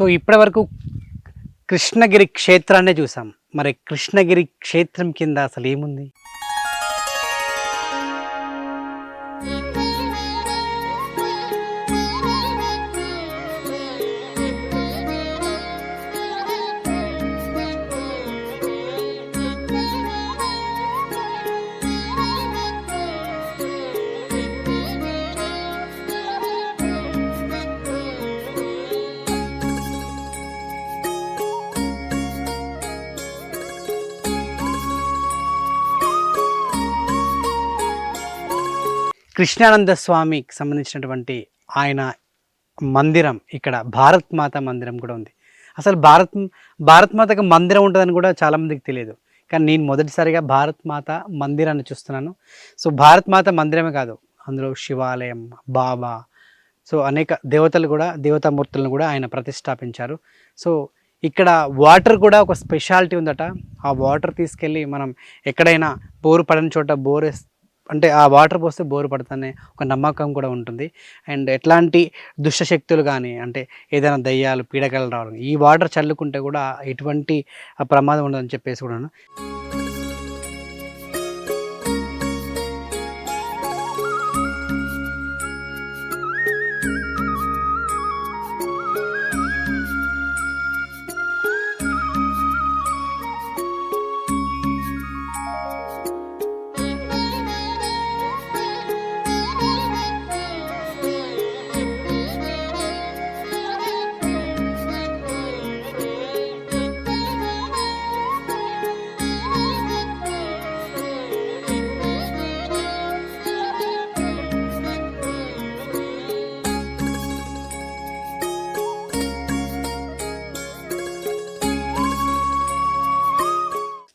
So ఇప్పటి వరకు కృష్ణగిరి క్షేత్రాన్నే చూసాం. మరి కృష్ణగిరి క్షేత్రం కింద అసలు ఏముంది కృష్ణానంద స్వామికి సంబంధించినటువంటి ఆయన మందిరం ఇక్కడ భారత్ మాత మందిరం కూడా ఉంది. అసలు భారత్ భారత్ మాతకు మందిరం ఉంటుందని కూడా చాలామందికి తెలియదు. కానీ నేను మొదటిసారిగా భారత్ మాత మందిరాన్ని చూస్తున్నాను. సో భారత్ మాత మందిరమే కాదు అందులో శివాలయం బాబా సో అనేక దేవతలు కూడా దేవతామూర్తులను కూడా ఆయన ప్రతిష్టాపించారు. సో ఇక్కడ వాటర్ కూడా ఒక స్పెషాలిటీ ఉందట. ఆ వాటర్ తీసుకెళ్ళి మనం ఎక్కడైనా బోరు పడని చోట బోర్ అంటే ఆ వాటర్ పోస్తే బోరు పడుతుందనే ఒక నమ్మకం కూడా ఉంటుంది. అండ్ ఎట్లాంటి దుష్టశక్తులు కానీ అంటే ఏదైనా దయ్యాలు పీడకలు రావడం ఈ వాటర్ చల్లుకుంటే కూడా ఎటువంటి ప్రమాదం ఉండదని చెప్పేసి కూడా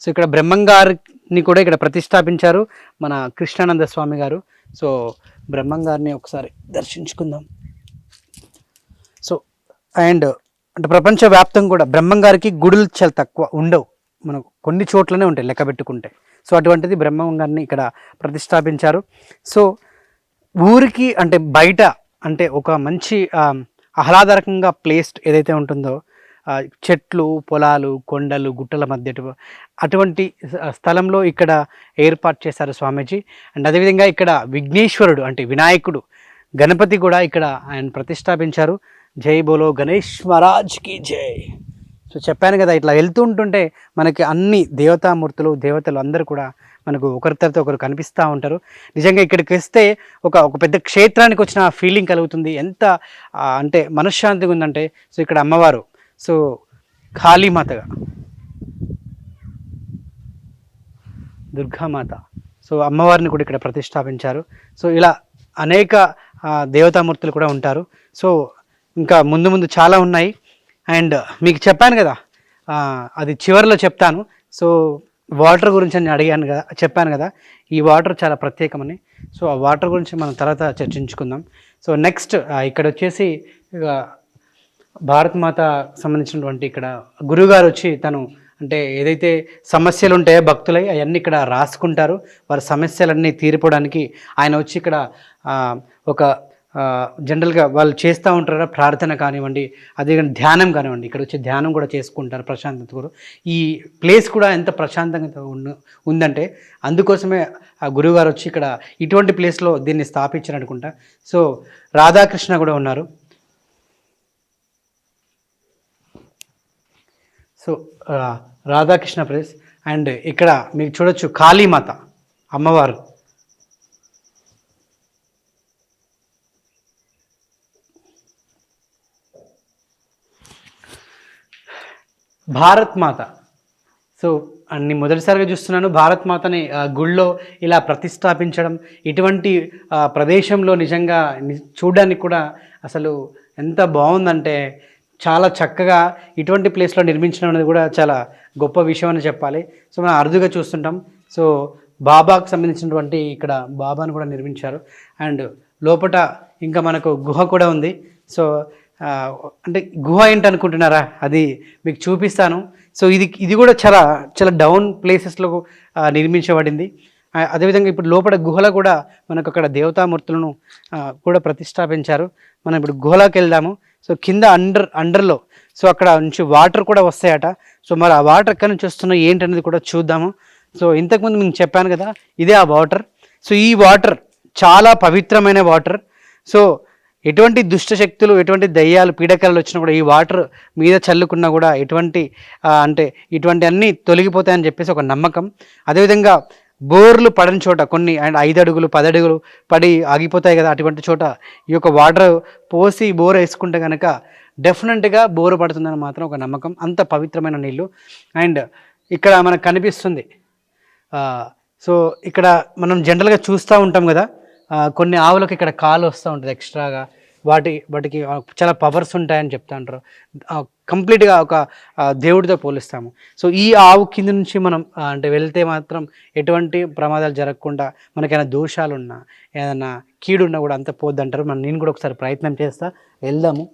సో ఇక్కడ బ్రహ్మంగారిని కూడా ఇక్కడ ప్రతిష్టాపించారు మన కృష్ణానంద స్వామి గారు. సో బ్రహ్మంగారిని ఒకసారి దర్శించుకుందాం. సో అండ్ అంటే ప్రపంచవ్యాప్తంగా కూడా బ్రహ్మంగారికి గుడులు చాలా తక్కువ ఉండవు. మనకు కొన్ని చోట్లనే ఉంటాయి లెక్క పెట్టుకుంటే. సో అటువంటిది బ్రహ్మంగారిని ఇక్కడ ప్రతిష్టాపించారు. సో ఊరికి అంటే బయట అంటే ఒక మంచి ఆ, ఆహ్లాదకరంగా ప్లేస్ ఏదైతే ఉంటుందో చెట్లు పొలాలు కొండలు గుట్టల మధ్య అటువంటి స్థలంలో ఇక్కడ ఏర్పాటు చేశారు స్వామీజీ. అండ్ అదేవిధంగా ఇక్కడ విఘ్నేశ్వరుడు అంటే వినాయకుడు గణపతి కూడా ఇక్కడ ఆయన ప్రతిష్టాపించారు. జై బోలో గణేష్ మహారాజ్కి జై. సో చెప్పాను కదా ఇట్లా వెళ్తూ ఉంటుంటే మనకి అన్ని దేవతామూర్తులు దేవతలు అందరూ కూడా మనకు ఒకరి తర్వాత ఒకరు కనిపిస్తూ ఉంటారు. నిజంగా ఇక్కడికి వస్తే ఒక ఒక పెద్ద క్షేత్రానికి వచ్చిన ఫీలింగ్ కలుగుతుంది. ఎంత అంటే మనశ్శాంతిగా ఉందంటే సో ఇక్కడ అమ్మవారు సో కాళీమాతగా దుర్గామాత సో అమ్మవారిని కూడా ఇక్కడ ప్రతిష్టాపించారు. సో ఇలా అనేక దేవతామూర్తులు కూడా ఉంటారు. సో ఇంకా ముందు ముందు చాలా ఉన్నాయి. అండ్ మీకు చెప్పాను కదా అది చివరిలో చెప్తాను. సో వాటర్ గురించి నేను అడిగాను కదా చెప్పాను కదా ఈ వాటర్ చాలా ప్రత్యేకమని. సో ఆ వాటర్ గురించి మనం తర్వాత చర్చించుకుందాం. సో నెక్స్ట్ ఇక్కడ వచ్చేసి భారత్ మాత సంబంధించినటువంటి ఇక్కడ గురువుగారు వచ్చి తను అంటే ఏదైతే సమస్యలు ఉంటాయో భక్తులై అవన్నీ ఇక్కడ రాసుకుంటారు. వారి సమస్యలన్నీ తీరిపోవడానికి ఆయన వచ్చి ఇక్కడ ఒక జనరల్గా వాళ్ళు చేస్తూ ఉంటారు ప్రార్థన కానివ్వండి అదే కానీ ధ్యానం కానివ్వండి ఇక్కడ వచ్చి ధ్యానం కూడా చేసుకుంటారు ప్రశాంతత కూడా ఈ ప్లేస్ కూడా ఎంత ప్రశాంతంగా ఉందంటే అందుకోసమే ఆ గురువుగారు వచ్చి ఇక్కడ ఇటువంటి ప్లేస్లో దీన్ని స్థాపించారనుకుంటా. సో రాధాకృష్ణ కూడా ఉన్నారు. So Radhakrishna place. అండ్ ఇక్కడ మీరు చూడొచ్చు కాళీమాత అమ్మవారు. భారత్ మాత సో అన్ని మొదటిసారిగా చూస్తున్నాను. భారత్ మాతని గుళ్ళో ఇలా ప్రతిష్టాపించడం ఇటువంటి ప్రదేశంలో నిజంగా ని- చూడడానికి కూడా అసలు ఎంత బాగుందంటే చాలా చక్కగా ఇటువంటి ప్లేస్లో నిర్మించడం అనేది కూడా చాలా గొప్ప విషయం అని చెప్పాలి. సో మనం అరుదుగా చూస్తుంటాం. సో బాబాకు సంబంధించినటువంటి ఇక్కడ బాబాను కూడా నిర్మించారు. అండ్ లోపట ఇంకా మనకు గుహ కూడా ఉంది. సో అంటే గుహ ఏంటి అనుకుంటున్నారా అది మీకు చూపిస్తాను. సో ఇది ఇది కూడా చాలా చాలా డౌన్ ప్లేసెస్లో నిర్మించబడింది. అదేవిధంగా ఇప్పుడు లోపల గుహలో కూడా మనకు అక్కడ దేవతామూర్తులను కూడా ప్రతిష్టాపించారు. మనం ఇప్పుడు గుహలోకి వెళ్దాము. సో కింద అండర్ అండర్లో. సో అక్కడ నుంచి వాటర్ కూడా వస్తాయట. సో మరి ఆ వాటర్ ఎక్కడి నుంచి వస్తున్నాయి ఏంటనేది కూడా చూద్దాము. సో ఇంతకుముందు మీకు చెప్పాను కదా ఇదే ఆ వాటర్. సో ఈ వాటర్ చాలా పవిత్రమైన వాటర్. సో ఎటువంటి దుష్ట శక్తులు ఎటువంటి దయ్యాలు పీడకలు వచ్చినా కూడా ఈ వాటర్ మీద చల్లుకున్నా కూడా ఎటువంటి అంటే ఇటువంటి అన్నీ తొలగిపోతాయని చెప్పేసి ఒక నమ్మకం. అదేవిధంగా బోర్లు పడని చోట కొన్ని అండ్ ఐదు అడుగులు పది అడుగులు పడి ఆగిపోతాయి కదా అటువంటి చోట ఈ యొక్క వాటర్ పోసి బోర్ వేసుకుంటే కనుక డెఫినెట్గా బోరు పడుతుందని మాత్రం ఒక నమ్మకం. అంత పవిత్రమైన నీళ్ళు అండ్ ఇక్కడ మనకు కనిపిస్తుంది సో ఇక్కడ మనం జనరల్గా చూస్తూ ఉంటాం కదా కొన్ని ఆవులకు ఇక్కడ కాలు వస్తూ ఉంటుంది ఎక్స్ట్రాగా. వాటి వాటికి చాలా పవర్స్ ఉంటాయని చెప్తా ఉంటారు. కంప్లీట్గా ఒక దేవుడితో పోలిస్తాము. సో ఈ ఆవు కింద నుంచి మనం అంటే వెళ్తే మాత్రం ఎటువంటి ప్రమాదాలు జరగకుండా మనకైనా దోషాలున్నా ఏదైనా కీడున్నా కూడా అంత పోద్ది అంటారు మనం నేను కూడా ఒకసారి ప్రయత్నం చేస్తా. వెళ్దాము.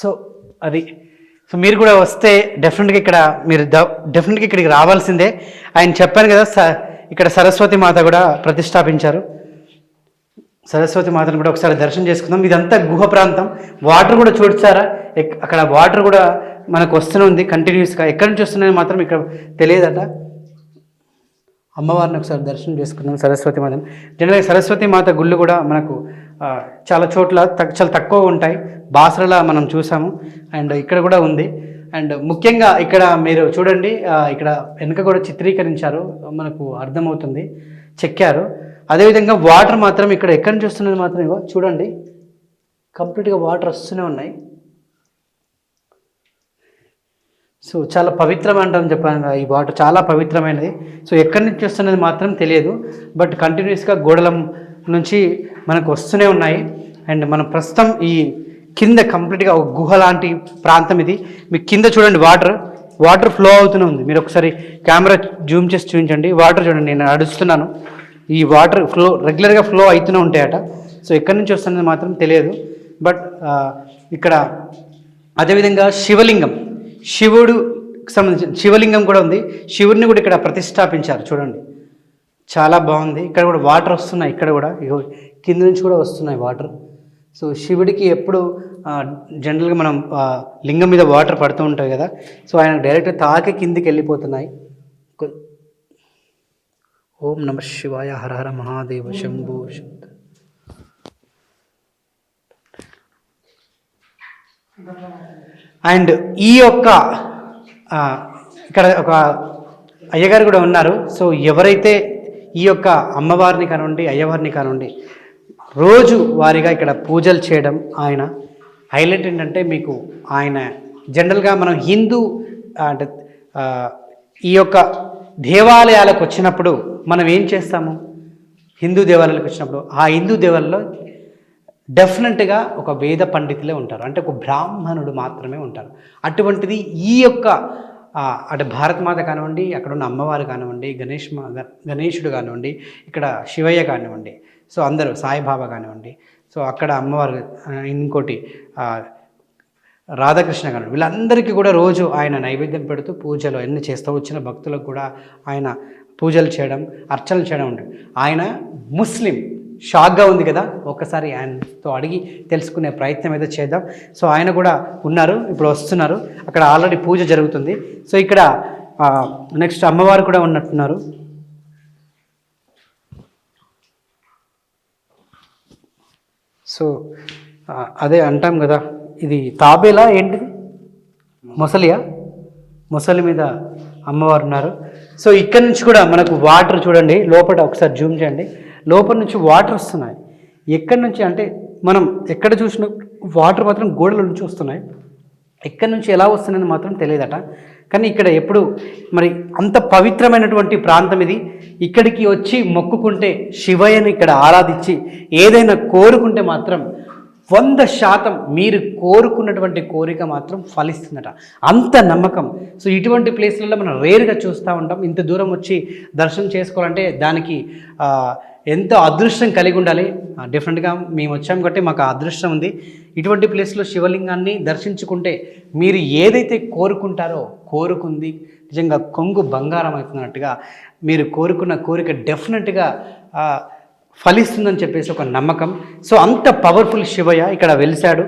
సో అది సో మీరు కూడా వస్తే డెఫినెట్గా ఇక్కడ మీరు డెఫినెట్గా ఇక్కడికి రావాల్సిందే. ఆయన చెప్పాను కదా స ఇక్కడ సరస్వతి మాత కూడా ప్రతిష్టాపించారు. సరస్వతి మాతను కూడా ఒకసారి దర్శనం చేసుకుందాం. ఇదంతా గుహ ప్రాంతం. వాటర్ కూడా చూడచారా ఎక్- అక్కడ వాటర్ కూడా మనకు వస్తూనే ఉంది కంటిన్యూస్గా ఎక్కడి నుంచి వస్తున్నాయో మాత్రం ఇక్కడ తెలియదట. అమ్మవారిని ఒకసారి దర్శనం చేసుకుందాం సరస్వతి మాతను. జనరల్గా సరస్వతి మాత గుళ్ళు కూడా మనకు చాలా చోట్ల తక్- చాలా తక్కువ ఉంటాయి. బాసరలా మనం చూసాము. అండ్ ఇక్కడ కూడా ఉంది. అండ్ ముఖ్యంగా ఇక్కడ మీరు చూడండి ఇక్కడ వెనుక కూడా చిత్రీకరించారు. మనకు అర్థమవుతుంది. చెక్కారు. అదేవిధంగా వాటర్ మాత్రం ఇక్కడ ఎక్కడి నుంచి వస్తున్నది మాత్రం ఇగో చూడండి. కంప్లీట్గా వాటర్ వస్తూనే ఉన్నాయి. సో చాలా పవిత్రం అంటాం చెప్పాను. కదా, ఈ వాటర్ చాలా పవిత్రమైనది. సో ఎక్కడి నుంచి వస్తున్నది మాత్రం తెలియదు. బట్ కంటిన్యూస్గా గోడల నుంచి మనకు వస్తూనే ఉన్నాయి. అండ్ మనం ప్రస్తుతం ఈ కింద కంప్లీట్గా ఒక గుహ లాంటి ప్రాంతం ఇది. మీకు కింద చూడండి వాటర్. వాటర్ ఫ్లో అవుతూనే ఉంది. మీరు ఒకసారి కెమెరా జూమ్ చేసి చూపించండి. వాటర్ చూడండి నేను నడుస్తున్నాను. ఈ వాటర్ ఫ్లో రెగ్యులర్గా ఫ్లో అవుతూనే ఉంటాయట. సో ఎక్కడి నుంచి వస్తుందని మాత్రం తెలియదు. బట్ ఇక్కడ అదేవిధంగా శివలింగం. శివుడు సంబంధించిన శివలింగం కూడా ఉంది. శివుడిని కూడా ఇక్కడ ప్రతిష్టాపించారు. చూడండి. చాలా బాగుంది. ఇక్కడ కూడా వాటర్ వస్తున్నాయి. ఇక్కడ కూడా. ఇగో కింద నుంచి కూడా వస్తున్నాయి వాటర్. సో శివుడికి ఎప్పుడు జనరల్గా మనం లింగం మీద వాటర్ పడుతూ ఉంటాయి కదా. సో ఆయన డైరెక్ట్ తాకి కిందికి వెళ్ళిపోతున్నాయి. ఓం నమ శివాయ హర హర మహాదేవ శంభో అండ్ ఈ యొక్క ఇక్కడ ఒక అయ్యగారు కూడా ఉన్నారు. సో ఎవరైతే ఈ యొక్క అమ్మవారిని కానివ్వండి అయ్యవారిని కానివ్వండి రోజు వారిగా ఇక్కడ పూజలు చేయడం ఆయన హైలైట్ ఏంటంటే మీకు ఆయన జనరల్గా మనం హిందూ అంటే ఈ యొక్క దేవాలయాలకు వచ్చినప్పుడు మనం ఏం చేస్తాము? హిందూ దేవాలయాలకు వచ్చినప్పుడు ఆ హిందూ దేవాలయంలో డెఫినెట్గా ఒక వేద పండితులే ఉంటారు. అంటే ఒక బ్రాహ్మణుడు మాత్రమే ఉంటారు. అటువంటిది ఈ యొక్క ఆ, అంటే భారతమాత కానివ్వండి అక్కడ ఉన్న అమ్మవారు కానివ్వండి గణేష్ మా- గణేశుడు కానివ్వండి ఇక్కడ శివయ్య కానివ్వండి సో అందరూ సాయిబాబా కానివ్వండి సో అక్కడ అమ్మవారు ఇంకోటి రాధాకృష్ణ గారు వీళ్ళందరికీ కూడా రోజు ఆయన నైవేద్యం పెడుతూ పూజలు అన్ని చేస్తూ వచ్చిన భక్తులకు కూడా ఆయన పూజలు చేయడం అర్చనలు చేయడం ఉంటుంది ఆయన ముస్లిం షాక్గా ఉంది కదా ఒక్కసారి ఆయనతో అడిగి తెలుసుకునే ప్రయత్నం ఏదో చేద్దాం. సో ఆయన కూడా ఉన్నారు ఇప్పుడు వస్తున్నారు. అక్కడ ఆల్రెడీ పూజ జరుగుతుంది. సో ఇక్కడ నెక్స్ట్ అమ్మవారు కూడా ఉన్నట్టున్నారు. సో అదే అంటాం కదా ఇది తాబేలా ఏంటిది? మొసలియా? మొసలి మీద అమ్మవారు ఉన్నారు. సో ఇక్కడ నుంచి కూడా మనకు వాటర్ చూడండి లోపల ఒకసారి జూమ్ చేయండి. లోపల నుంచి వాటర్ వస్తున్నాయి. ఎక్కడి నుంచి అంటే మనం ఎక్కడ చూసిన వాటర్ మాత్రం గోడల నుంచి వస్తున్నాయి. ఎక్కడి నుంచి ఎలా వస్తున్నాయని మాత్రం తెలియదట. కానీ ఇక్కడ ఎప్పుడు మరి అంత పవిత్రమైనటువంటి ప్రాంతం ఇది. ఇక్కడికి వచ్చి మొక్కుకుంటే శివయ్యను ఇక్కడ ఆరాధించి ఏదైనా కోరుకుంటే మాత్రం వంద శాతం మీరు కోరుకున్నటువంటి కోరిక మాత్రం ఫలిస్తుందట. అంత నమ్మకం. సో ఇటువంటి ప్లేస్లలో మనం రేరుగా చూస్తూ ఉంటాం. ఇంత దూరం వచ్చి దర్శనం చేసుకోవాలంటే దానికి ఎంతో అదృష్టం కలిగి ఉండాలి. డిఫరెంట్గా మేము వచ్చాం కాబట్టి మాకు అదృష్టం ఉంది. ఇటువంటి ప్లేస్లో శివలింగాన్ని దర్శించుకుంటే మీరు ఏదైతే కోరుకుంటారో కోరుకుంది నిజంగా కొంగు బంగారం అవుతున్నట్టుగా మీరు కోరుకున్న కోరిక డెఫినెట్గా ఫలిస్తుందని చెప్పేసి ఒక నమ్మకం. సో అంత పవర్ఫుల్ శివయ్య ఇక్కడ వెలిశాడు.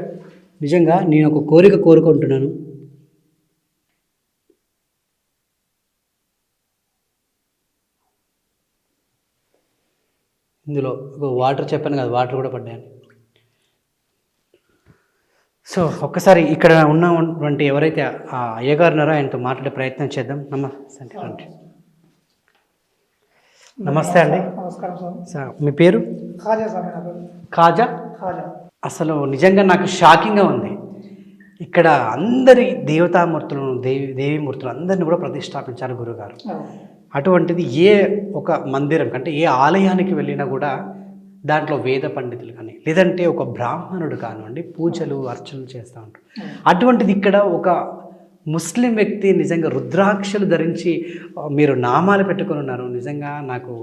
నిజంగా నేను ఒక కోరిక కోరుకుంటున్నాను. ఇందులో ఒక వాటర్ చెప్పాను కదా వాటర్ కూడా పడ్డాను సో ఒక్కసారి ఇక్కడ ఉన్నటువంటి ఎవరైతే ఆ అయ్యగారు ఉన్నారో ఆయనతో మాట్లాడే ప్రయత్నం చేద్దాం. నమస్తే రండి. నమస్తే అండి. నమస్కారం సార్. మీ పేరు? ఖాజా సార్ నా పేరు. కాజా ఖాజా. అసలు నిజంగా నాకు షాకింగ్గా ఉంది. ఇక్కడ అందరి దేవతామూర్తులను దేవి దేవీమూర్తులు అందరిని కూడా ప్రతిష్టాపించారు గురుగారు. అటువంటిది ఏ ఒక మందిరం అంటే ఏ ఆలయానికి వెళ్ళినా కూడా దాంట్లో వేద పండితులు కానీ లేదంటే ఒక బ్రాహ్మణుడు కానివ్వండి పూజలు అర్చనలు చేస్తూ ఉంటారు. అటువంటిది ఇక్కడ ఒక ముస్లిం వ్యక్తి నిజంగా రుద్రాక్షలు ధరించి మీరు నామాలు పెట్టుకొని ఉన్నారు. నిజంగా నాకు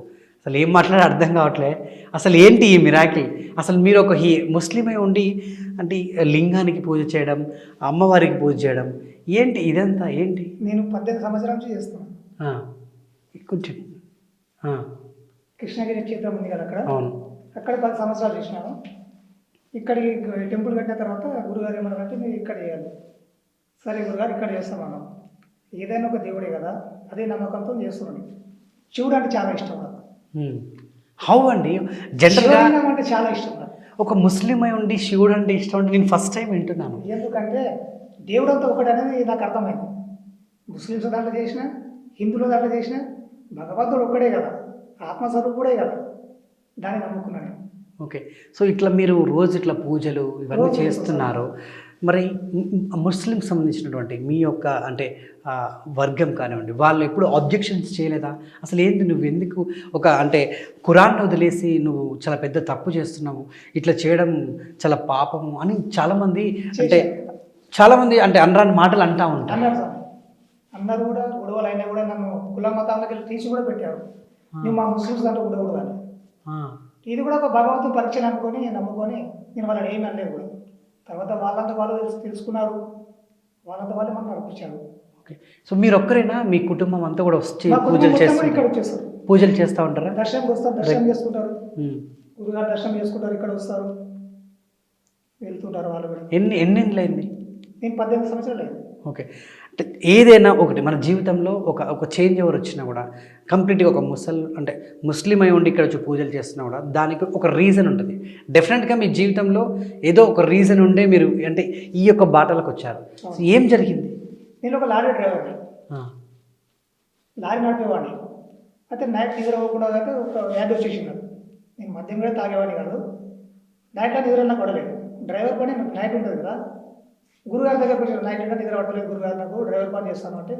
అసలు ఏం మాట్లాడే అర్థం కావట్లే. అసలు ఏంటి ఈ మిరాకిల్ అసలు మీరు ఒక హీ ముస్లిమే ఉండి అంటే లింగానికి పూజ చేయడం అమ్మవారికి పూజ చేయడం ఏంటి ఇదంతా? ఏంటి? నేను పద్దెనిమిది సంవత్సరాల నుంచి చేస్తున్నాను. కొంచెం కృష్ణగిరి క్షేత్రం ఉంది కదా అక్కడ? అవును. అక్కడ పది సంవత్సరాలు చేసినాను. ఇక్కడికి టెంపుల్ కట్టిన తర్వాత గురుగారు ఏమన్నారంటే మీరు ఇక్కడ చేయాలి. సరే గురుగారు ఇక్కడ చేస్తామన్నాం ఏదైనా ఒక దేవుడే కదా అదే నమ్మకంతో చేస్తున్నాను శివుడు అంటే చాలా ఇష్టం నాకు హౌ అండి? జనరల్గా అంటే చాలా ఇష్టం ఒక ముస్లిం అయి ఉండి శివుడు అంటే ఇష్టం అంటే నేను ఫస్ట్ టైం వింటున్నాను. ఎందుకంటే దేవుడు అంతా ఒకటి అనేది నాకు అర్థమైంది. ముస్లిమ్స్ దాంట్లో చేసిన హిందువుల దాంట్లో చేసిన భగవంతుడు ఒక్కడే కదా. ఆత్మస్వరూపుడే కదా. దాన్ని నమ్ముకున్నాను నేను. ఓకే సో ఇట్లా మీరు రోజు ఇట్లా పూజలు ఇవన్నీ చేస్తున్నారు. మరి ముస్లిం సంబంధించినటువంటి మీ యొక్క అంటే వర్గం కానివ్వండి వాళ్ళు ఎప్పుడు ఆబ్జెక్షన్స్ చేయలేదా? అసలు ఏంది నువ్వు ఎందుకు ఒక అంటే ఖురాన్ వదిలేసి నువ్వు చాలా పెద్ద తప్పు చేస్తున్నావు ఇట్లా చేయడం చాలా పాపము అని చాలామంది అంటే చాలామంది అంటే అనరాని మాటలు అంటా ఉంటారు. అందరూ కూడా గొడవలు అయినా కూడా నన్ను కుల మతాలకు వెళ్ళి తీసి కూడా పెట్టారు. నువ్వు మా ముస్లిమ్స్ దాంట్లో ఆ, ఇది కూడా ఒక భగవంతుని పరీక్ష అనుకొని నమ్ముకొని నేను వాళ్ళని ఏమి అనలేదు. తర్వాత వాళ్ళంతా వాళ్ళు తెలుసు తెలుసుకున్నారు. వాళ్ళంతా వాళ్ళే మనకు నడిపించారు ఓకే. సో మీరు ఒక్కరేనా మీ కుటుంబం అంతా కూడా వచ్చి పూజలు చేస్తారు ఇక్కడ వచ్చేస్తారు. పూజలు చేస్తూ ఉంటారా? దర్శనంకి వస్తారు దర్శనం చేసుకుంటారు. ఉమ్. గురుగారు దర్శనం చేసుకుంటారు ఇక్కడ వస్తారు. వెళ్తుంటారు వాళ్ళు కూడా. ఎన్ని ఎన్నేళ్ళైంది నేను పద్దెనిమిది సంవత్సరాలు ఓకే. అంటే ఏదైనా ఒకటి మన జీవితంలో ఒక ఒక చేంజ్ ఎవరు వచ్చినా కూడా కంప్లీట్గా ఒక ముసల్ అంటే ముస్లిం అయి ఉండి ఇక్కడ వచ్చి పూజలు చేస్తున్నా కూడా దానికి ఒక రీజన్ ఉంటుంది. డెఫినెట్గా మీ జీవితంలో ఏదో ఒక రీజన్ ఉండే మీరు అంటే ఈ యొక్క బాటలకు వచ్చారు. ఏం జరిగింది? నేను ఒక లారీ డ్రైవర్ని ఆ, లారీ నడిపేవాడిని. అయితే నైట్ నిద్ర అవ్వకుండా ఒక వ్యాధి వచ్చేసింది నాకు. నేను మద్యం కూడా తాగేవాడిని కాదు. నైట్లో నిద్ర నాకు పడలేదు. డ్రైవర్ పని నాకు నైట్ ఉంటుంది కదా. గురుగారి దగ్గరకు వచ్చాను నైట్ అంటే నిద్ర పడలేదు గురుగారు నాకు. డ్రైవర్ పని చేస్తాను అంటే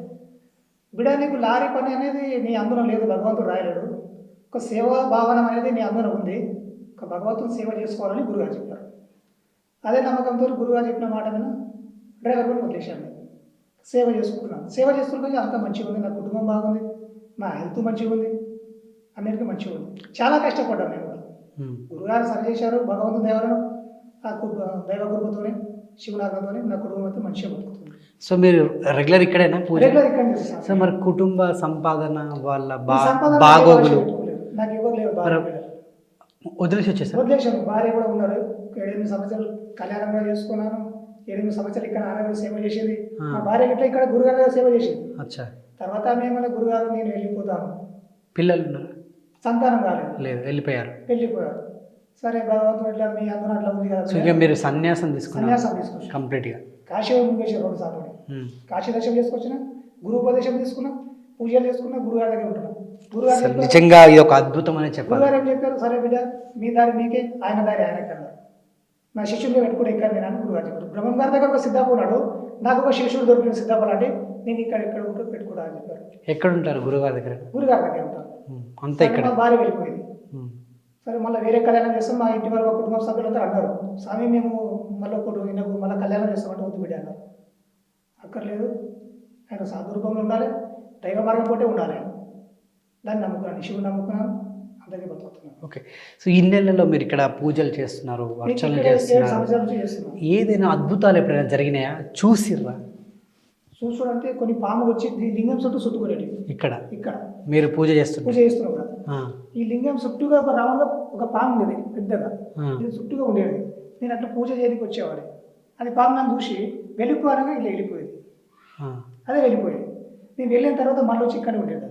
బిడ నీకు లారీ పని అనేది నీ అందులో లేదు. భగవంతుడు రాయలేడు. ఒక సేవా భావన అనేది నీ అందులో ఉంది. ఒక భగవంతుని సేవ చేసుకోవాలని గురుగారు చెప్పారు. అదే నమ్మకంతో గురుగారు చెప్పిన మాట మీద డ్రైవర్ కూడా వదిలేశాను. సేవ చేసుకుంటున్నాను. సేవ చేసుకుంటే అంత మంచిగా ఉంది. నా కుటుంబం బాగుంది. నా హెల్త్ మంచిగా ఉంది. అన్నిటికీ మంచిగా ఉంది. చాలా కష్టపడ్డాను నేను కూడా. గురుగారు సరి చేశారు. భగవంతుని దేవరను ఆ దైవ కృపతోనే శివనాథంతోనే నా కుటుంబం అయితే మంచిగా బతుకుతుంది. సో మీరు రెగ్యులర్ ఇక్కడేనా పూజ? రెగ్యులర్ ఇక్కడ. సో మరి కుటుంబ సంపాదన వాళ్ళ బా బాగోగులు. నాకు ఎవరు లేరు. వదిలేసి వచ్చేసారు? వదిలేశాను భార్య కూడా ఉన్నారు. ఏడెనిమిది సంవత్సరాలు కళ్యాణం కూడా చేసుకున్నాను. ఎనిమిది సంవత్సరాలు ఇక్కడ కూడా సేవ చేసేది. మా భార్య ఇట్లా ఇక్కడ గురుగారు సేవ చేసేది. అచ్చా. తర్వాత మేము గురుగారు నేను వెళ్ళిపోతాను. పిల్లలు ఉన్నారా? సంతానం కాలేదు లేదు వెళ్ళిపోయారు. వెళ్ళిపోయారు. సరే భగవంతుడు ఇట్లా మీ అందరూ అట్లా ఉంది సో కదా ఇక మీరు సన్యాసం తీసుకున్నారు సన్యాసం తీసుకొచ్చాను కంప్లీట్గా. కాశీ ముంగేశ్వర రెండు సార్లు. కాశీ దర్శనం చేసుకొచ్చిన గురు ఉపదేశం తీసుకున్నా పూజలు చేసుకున్నా గురుగారి దగ్గర ఉంటున్నా గురుగారు చెప్పారు- నిజంగా ఇది ఒక అద్భుతం అనే చెప్పాలి. గురుగారు ఏం చెప్పారు? సరే బిడ్డ మీ దారి మీకే ఆయన దారి ఆయన అన్నారు నా శిష్యుడిని పెట్టుకుని ఇక్కడ నేను అని గురుగారు చెప్పారు. బ్రహ్మం గారి దగ్గర ఒక ఉన్నాడు. నాకు ఒక శిష్యుడు దొరికిన సిద్ధప్ప లాంటి నేను ఇక్కడ ఇక్కడ ఉంటూ పెట్టుకుంటా అని చెప్పారు. ఎక్కడ ఉంటారు గురుగారి దగ్గర? గురుగారి దగ్గర ఉమ్. అంతా ఇక్కడ. భార్య వెళ్ళిపోయింది. సరే మళ్ళీ వేరే కళ్యాణం చేస్తాం మా ఇంటి వరకు కుటుంబ సభ్యులంతా అన్నారు. స్వామి మేము మళ్ళీ ఒకటి ఈయనకు మళ్ళీ కళ్యాణం చేస్తామంటే వద్దు బిడ్డ అన్నారు. అక్కర్లేదు. ఆయన సాధురూపంలో ఉండాలి దైవ మార్గం పోతే ఉండాలి. దాన్ని నమ్ముకున్నాను శివుని నమ్ముకున్నాను. అందరికీ బతుకుతున్నాను ఓకే. సో ఈ నెలలో మీరు ఇక్కడ పూజలు చేస్తున్నారు ఏడు చేస్తున్నారు. ఏదైనా అద్భుతాలు ఎప్పుడైనా జరిగినాయా? చూసిర్రా? చూసుడంటే కొన్ని పాములు వచ్చి లింగం చుట్టూ చుట్టుకునేటివి ఇక్కడ? ఇక్కడ. మీరు పూజ పూజ చేస్తున్నారు. చేస్తున్నాం కదా ఆ. ఈ లింగం చుట్టూగా ఒక రౌండ్గా ఒక పాము ఉండేది పెద్దగా. ఇది చుట్టూగా ఉండేది. నేను అట్లా పూజ చేయడానికి వచ్చేవాడు అది పాము నన్ను చూసి వెళ్ళిపోవాలని ఇట్లా వెళ్ళిపోయేది. అదే వెళ్ళిపోయేది. నేను వెళ్ళిన తర్వాత మళ్ళీ వచ్చి ఇక్కడ ఉండేది.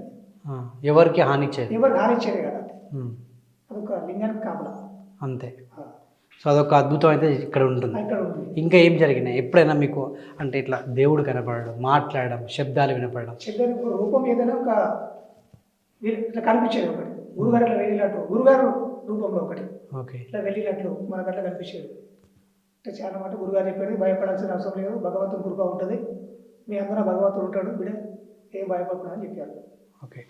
ఎవరికి హాని చేయదు ఎవరు హానిచ్చేది కదా అది. ఉమ్, అదొక లింగానికి కాపలా. అంతే. సో అదొక అద్భుతం అయితే ఇక్కడ ఉంటుంది. ఇంకా ఏం జరిగినాయి? ఎప్పుడైనా మీకు అంటే ఇట్లా దేవుడు కనపడడం మాట్లాడడం శబ్దాలు వినపడడం? ఒక రూపం ఏదైనా ఒక ఇట్లా కనిపించేది ఒకటి. గురుగారు ఇట్లా వెళ్ళినట్టు గురుగారు రూపంలో ఒకటి. ఓకే. ఇట్లా వెళ్ళినట్లు మనకు అట్లా కనిపించేది. అంటే చాలా మాట గురుగారు చెప్పేది భయపడాల్సిన అవసరం లేదు భగవంతుడు కృప ఉంటుంది. మీ అందరూ భగవంతుడు ఉంటాడు బిడే ఏం భయపడకుండా అని చెప్పారు. ఓకే.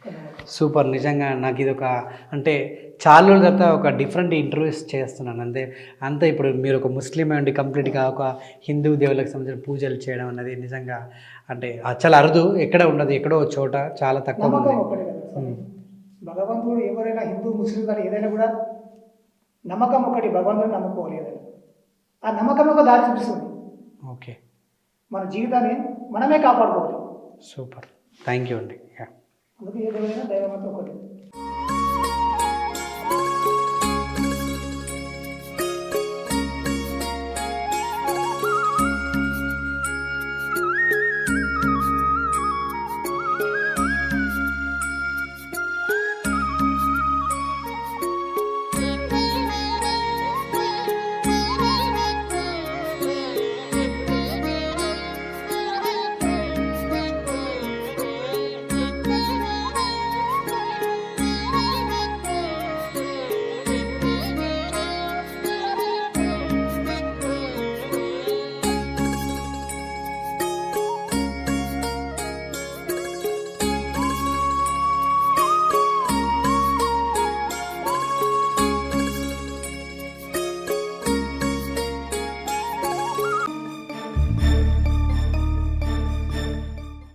సూపర్. నిజంగా నాకు ఇది ఒక అంటే చాలా రోజుల తర్వాత ఒక డిఫరెంట్ ఇంటర్వ్యూస్ చేస్తున్నాను. అంతే అంతే ఇప్పుడు మీరు ఒక ముస్లిం అండి కంప్లీట్గా ఒక హిందూ దేవులకు సంబంధించిన పూజలు చేయడం అన్నది నిజంగా అంటే చాలా అరుదు ఎక్కడ ఉండదు ఎక్కడో చోట చాలా తక్కువ ఉంది. భగవంతుడు ఎవరైనా హిందూ ముస్లిం కానీ ఏదైనా కూడా నమ్మకం ఒకటి భగవంతుడు నమ్ముకోవాలి ఏదైనా. ఆ నమ్మకం ఒక దారి చూపిస్తుంది. ఓకే. మన జీవితాన్ని మనమే కాపాడుకోవాలి. సూపర్. Thank you. అండి అందుకే ఏ దేవుడైనా దైవం అంతా ఒకటి.